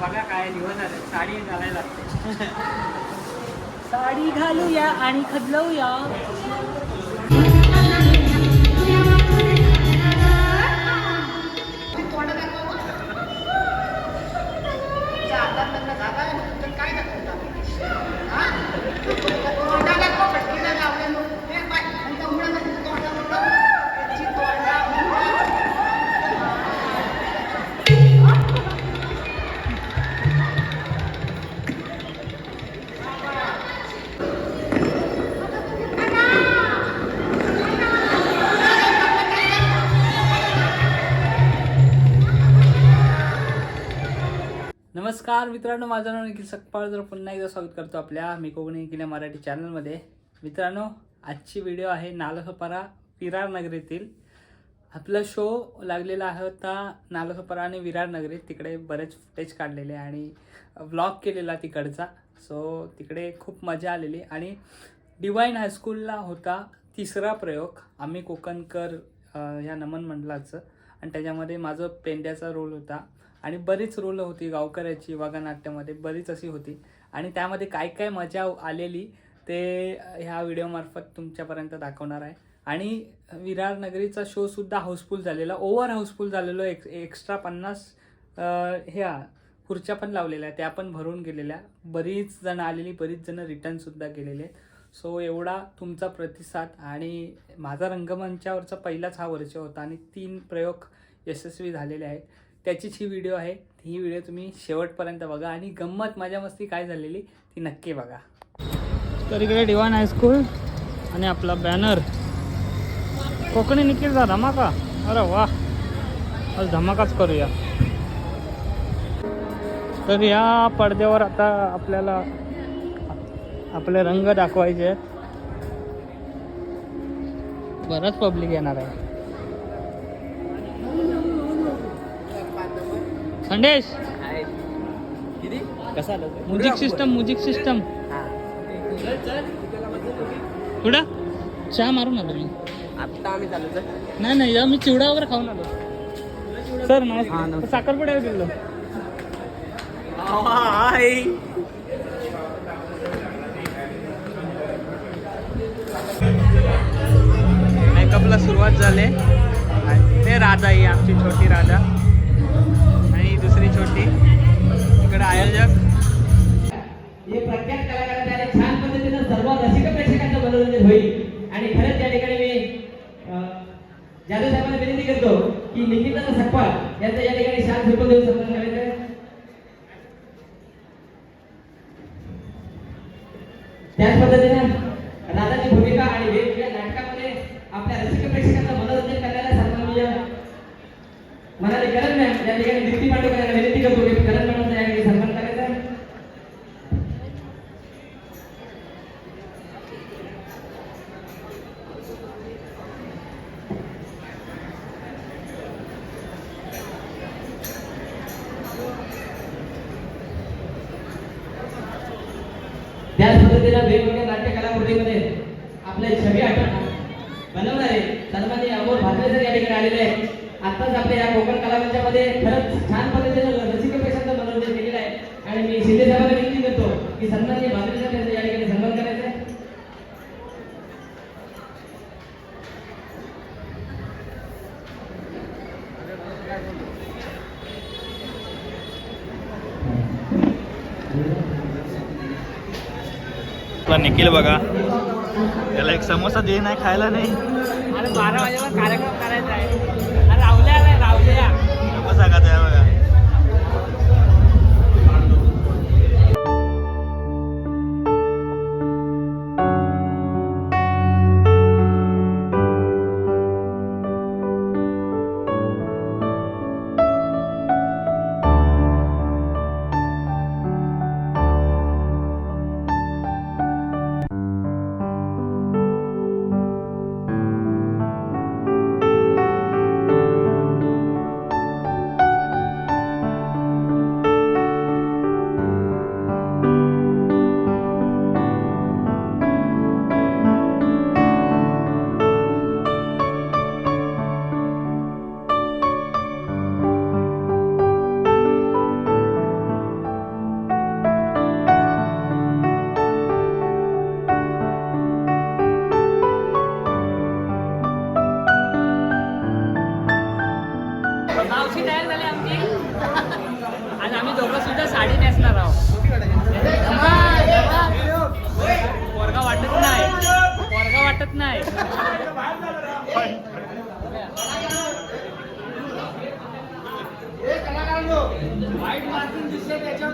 बघा काय दिवस आले साडी घालायला लागते. साडी घालूया आणि खदलवूया. नमस्कार मित्रांनो माझं नाव निखिल सकपाळ. जर पुन्हा एकदा स्वागत करतो आपल्या मी कोकणी निखिल मराठी चॅनलमध्ये. मित्रांनो आजची व्हिडिओ आहे नालसोपारा विरार नगरीतील. आपला शो लागलेला आहे होता नालसोपारा आणि विरार नगरीत. तिकडे बरेच फुटेज काढलेले आणि व्लॉग केलेला तिकडचा. सो तिकडे खूप मजा आलेली. आणि डिवाईन हायस्कूलला होता तिसरा प्रयोग. आम्ही कोकणकर ह्या नमन मंडळाचं. आणि त्याच्यामध्ये माझं पेंड्याचा रोल होता. आणि बरीच रोल होती गावकऱ्याची वाघानाट्यामध्ये बरीच अशी होती. आणि त्यामध्ये काय काय मजा आलेली ते ह्या व्हिडिओमार्फत तुमच्यापर्यंत दाखवणार आहे. आणि विरार नगरीचा शो सुद्धा हाऊसफुल झालेला ओव्हर हाऊसफुल झालेलो एक एक्स्ट्रा पन्नास ह्या खुर्च्या पण लावलेल्या त्या पण भरून गेलेल्या. बरीच जण आलेली बरीच जण रिटर्नसुद्धा केलेले सो एवढा तुमचा प्रतिसाद आणि माझा रंगमंचावरचा पहिलाच हा वर्ष होता आणि तीन प्रयोग यशस्वी झालेले आहेत. त्याचीच ही व्हिडिओ आहे. ही व्हिडिओ तुम्ही शेवटपर्यंत बघा आणि गंमत माझ्या मस्ती काय झालेली ती नक्की बघा. तर इकडे डिवान हायस्कूल आणि आपला बॅनर कोकणी निखिलचा धमाका. अरे वा. आज धमाकाच करूया. तर या पडद्यावर आता आपल्याला आपले रंग दाखवायचे आहेत. बरंच पब्लिक येणार आहे. संदेश. कसा म्युझिक सिस्टम म्युझिक सिस्टम कुठं? चहा मारून आलो मी. आता आम्ही चालू सर नाही नाही या मी चिवडा वगैरे खाऊन आलो. सर नमस्कार. साखरपुड्यावर गेलो. मेकअपला सुरुवात झाली. आणि ते राधा ही आमची छोटी राधा आणि दुसरी छोटी. इकडे आयोजक. हे प्रख्यात छान पद्धतीनं सर्व रसिक प्रेक्षकांचं मनोरंजन होईल. आणि खरंच त्या ठिकाणी मी अं, जाधव साहेबांना विनंती करतो की निकिता सकपाळ यांचं या ठिकाणी शांत झोपून देऊन सन्मान त्याच पद्धतीनं राधाची भूमिका आणि वेगवेगळ्या नाटकामध्ये आपल्या रसिक प्रेक्षकांचं मनोरंजन करण्याला सन्माननीय म्हणाले करण मॅम या ठिकाणी दीप्ती पांडुकर यांना विनंती करतो की करण मॅडमचा या ठिकाणी सन्मान करायचा आहे. त्याच पद्धतीनं वेगवेगळ्या नाट्य कलाकृतीमध्ये आपले छबी आठवण बनवणारे सन्माननीय अमोल भाजले सर या ठिकाणी आलेले आहेत आत्ताच आपल्या या कोकण कलामंचामध्ये खरंच छान पद्धतीनं रसिक पेशांचं मनोरंजन केलेलं आहे आणि मी शिंदे साहेबांना विनंती करतो की सन्माननीय यांचं या ठिकाणी सन्मान करायचा आहे आपला निखिल बघा. त्याला एक समोसा दे नाही खायला नाही. आणि बारा वाजेवर कार्यक्रम करायचा आहे. रावल्या आलाय रावल्या समोसा खात वाटत नाही.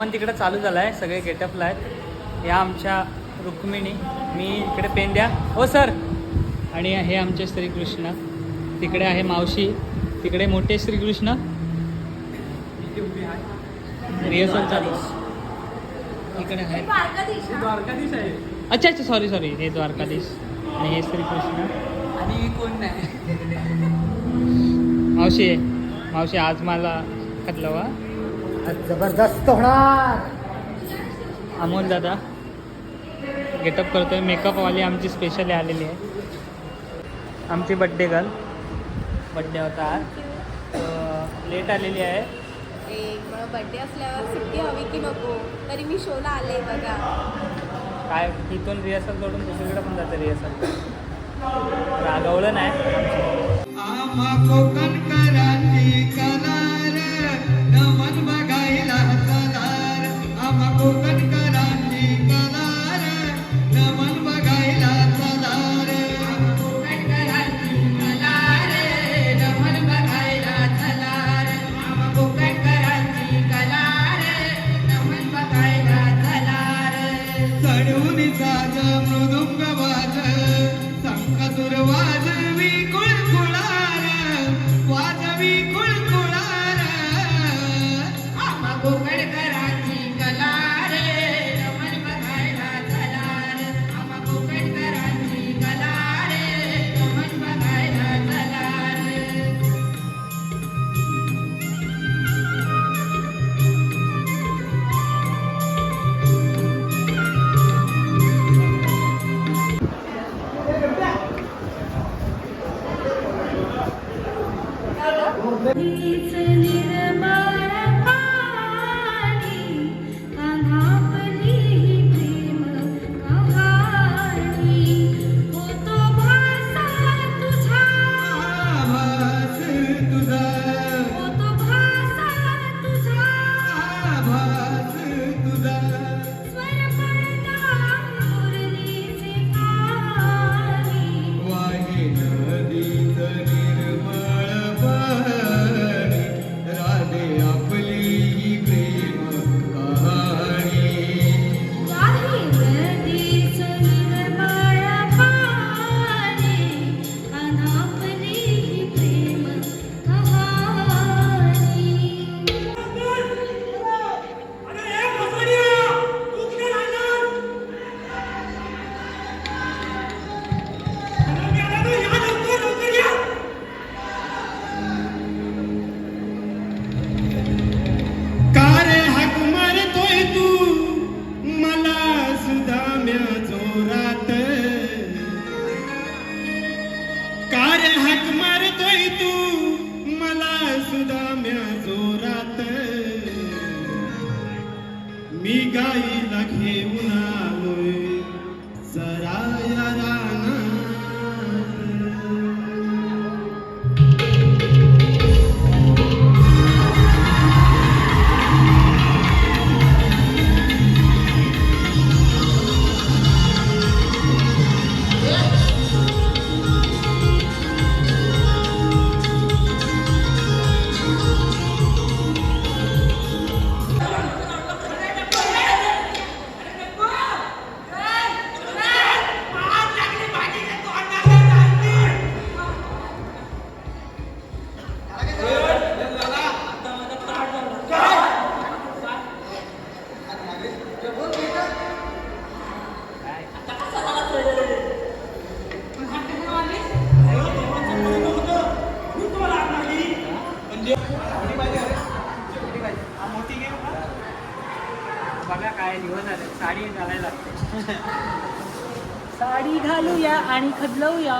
पण तिकडे चालू झालं आहे सगळे गेटअपला आहेत. या आमच्या रुक्मिणी मी इकडे पेन द्या. हो सर. आणि हे आमचे श्रीकृष्ण. तिकडे आहे मावशी. तिकडे मोठे श्रीकृष्ण. रिहर्सल चालू. इकडे आहे. द्वारकाधीश आहे अच्छा अच्छा सॉरी सॉरी हे द्वारकाधीश. आणि हे श्रीकृष्ण आणि कोण नाही. मावशी आहे. मावशी आज मला खातलं वा जबरदस्त होणार. अमोल दादा गेटअप करतोय. मेकअपवाली आमची स्पेशली आलेली आहे. आमची बड्डे गर्ल बड्डे होता आज. लेट आलेली आहे. बड्डे असल्यावर सुट्टी हवी की नको? तरी मी शोला आले बघा. काय इथून रिहर्सल सोडून दुसरीकडे पण जाते रिहर्सल रागवलं नाही. आम्हा साडी घालूया आणि खदलवूया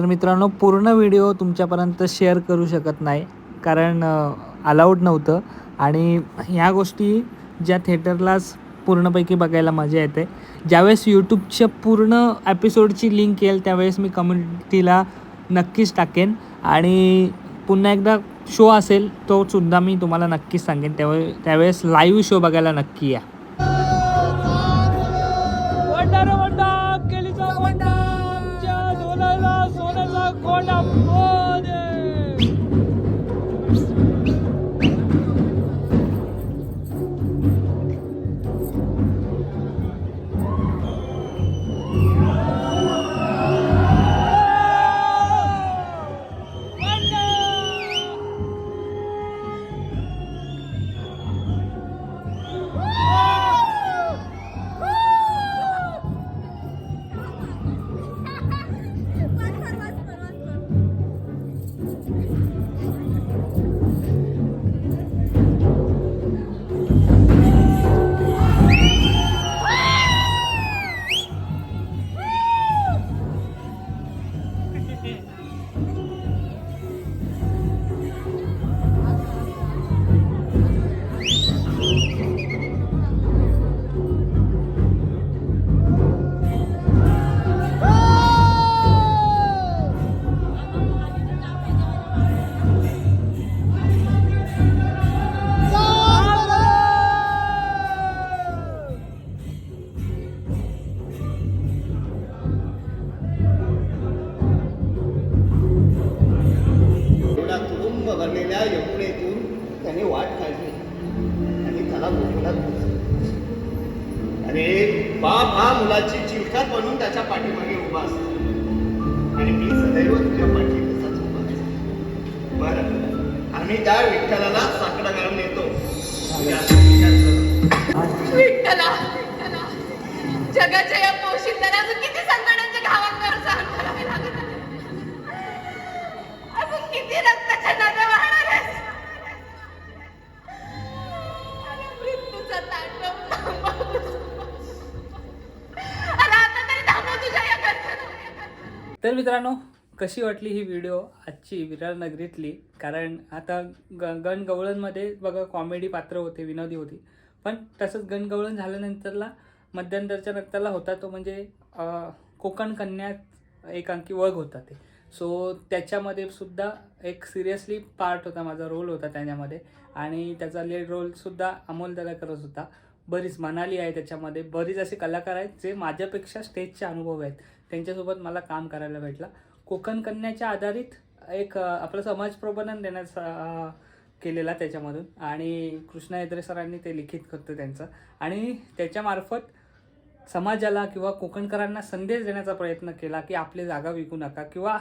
तर मित्रांनो पूर्ण व्हिडिओ तुमच्यापर्यंत शेअर करू शकत नाही कारण अलाउड नव्हतं. आणि ह्या गोष्टी ज्या थिएटरलाच पूर्णपैकी बघायला मजा येते. ज्यावेळेस यूट्यूबच्या पूर्ण एपिसोडची लिंक येईल त्यावेळेस मी कम्युनिटीला नक्कीच टाकेन. आणि पुन्हा एकदा शो असेल तो सुद्धा मी तुम्हाला नक्कीच सांगेन. त्यावेळे त्यावेळेस लाईव्ह शो बघायला नक्की या. एवढा मुलाची चिलखत बनून त्याच्या पाठीमागे उभा असतो. आणि मी सदैव तुझ्या पाठी तसाच उभा असतो. बरं. आम्ही त्या विठ्ठलाला साकडं घालून येतो विठ्ठला विठ्ठला. जगाच्या मित्रांनो कशी वाटली ही व्हिडिओ आजची विरार नगरीतली? कारण आता ग गणगवळणमध्ये बघा कॉमेडी पात्र होते विनोदी होती. पण तसंच गणगवळण झाल्यानंतरला मध्यंतरच्या नंतरला होता तो म्हणजे कोकण कन्यात एकांकी वग होता ते. सो त्याच्यामध्ये सुद्धा एक सिरियसली पार्ट होता माझा रोल होता त्याच्यामध्ये. आणि त्याचा लीड रोलसुद्धा अमोल दादा करत होता. बरीच मनाली आहे त्याच्यामध्ये. बरीच असे कलाकार आहेत जे माझ्यापेक्षा स्टेजचे अनुभव आहेत. त्यांच्यासोबत मला काम करायला भेटला. कोकण कन्याच्या आधारित एक आपलं समाज प्रबोधन देण्याचा केलेला त्याच्यामधून. आणि कृष्णा हेद्रे सरांनी ते लिखित करतं त्यांचं. आणि त्याच्यामार्फत समाजाला किंवा कोकणकरांना संदेश देण्याचा प्रयत्न केला की आपली जागा विकू नका किंवा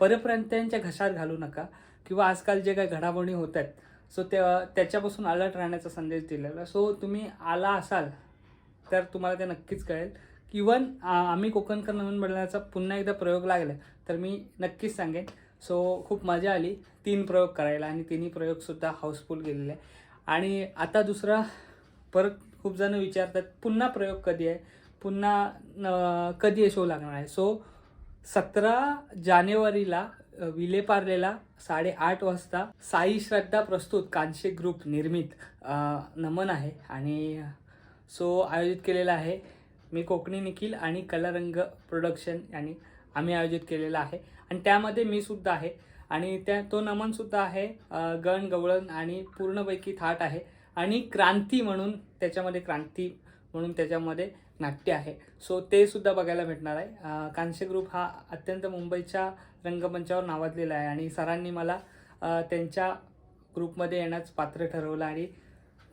परप्रांत्यांच्या घशात घालू नका किंवा आजकाल जे काही घडामोडी होत आहेत सो त्या त्याच्यापासून अलर्ट राहण्याचा संदेश दिलेला. सो तुम्ही आला असाल तर तुम्हाला ते नक्कीच कळेल. इवन आम्ही कोकणकर नवीन बनण्याचा पुन्हा एकदा प्रयोग लागला तर मी नक्कीच सांगेन. सो खूप मजा आली तीन प्रयोग करायला आणि तिन्ही प्रयोगसुद्धा हाऊसफुल गेलेले. आहे आणि आता दुसरा परत खूप जण विचारतात पुन्हा प्रयोग कधी आहे? पुन्हा कधी आहे शो लागणार आहे? सो सतरा जानेवारीला विलेपार्लेला साडेआठ वाजता साई श्रद्धा प्रस्तुत कांशे ग्रुप निर्मित नमन आहे. आणि सो आयोजित केलेला आहे. मी कोकणी निखिल आणि कलारंग प्रोडक्शन यांनी आम्ही आयोजित केलेला आहे. आणि त्यामध्ये मी सुद्धा आहे. आणि त्या तो नमनसुद्धा आहे गण गवळण आणि पूर्णपैकी थाट आहे. आणि क्रांती म्हणून त्याच्यामध्ये क्रांती म्हणून त्याच्यामध्ये नाट्य आहे. सो ते सुद्धा बघायला भेटणार आहे. कांशे कांस्य ग्रुप हा अत्यंत मुंबईच्या रंगमंचावर नावाजलेला आहे. आणि सरांनी मला त्यांच्या ग्रुपमध्ये येण्याचं पात्र ठरवलं आणि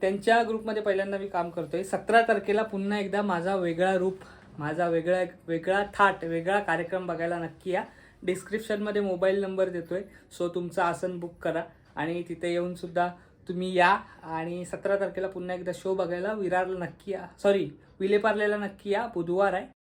त्यांच्या ग्रुपमध्ये पहिल्यांदा मी काम करतोय. सतरा तारखेला पुन्हा एकदा माझा वेगळा रूप माझा वेगळा वेगळा थाट वेगळा कार्यक्रम बघायला नक्की या. डिस्क्रिप्शनमध्ये मोबाईल नंबर देतोय. सो तुमचं आसन बुक करा आणि तिथे येऊनसुद्धा तुम्ही या. आणि सतरा तारखेला पुन्हा एकदा शो बघायला विरारला नक्की या. सॉरी विलेपार्लेला नक्की या. बुधवार आहे.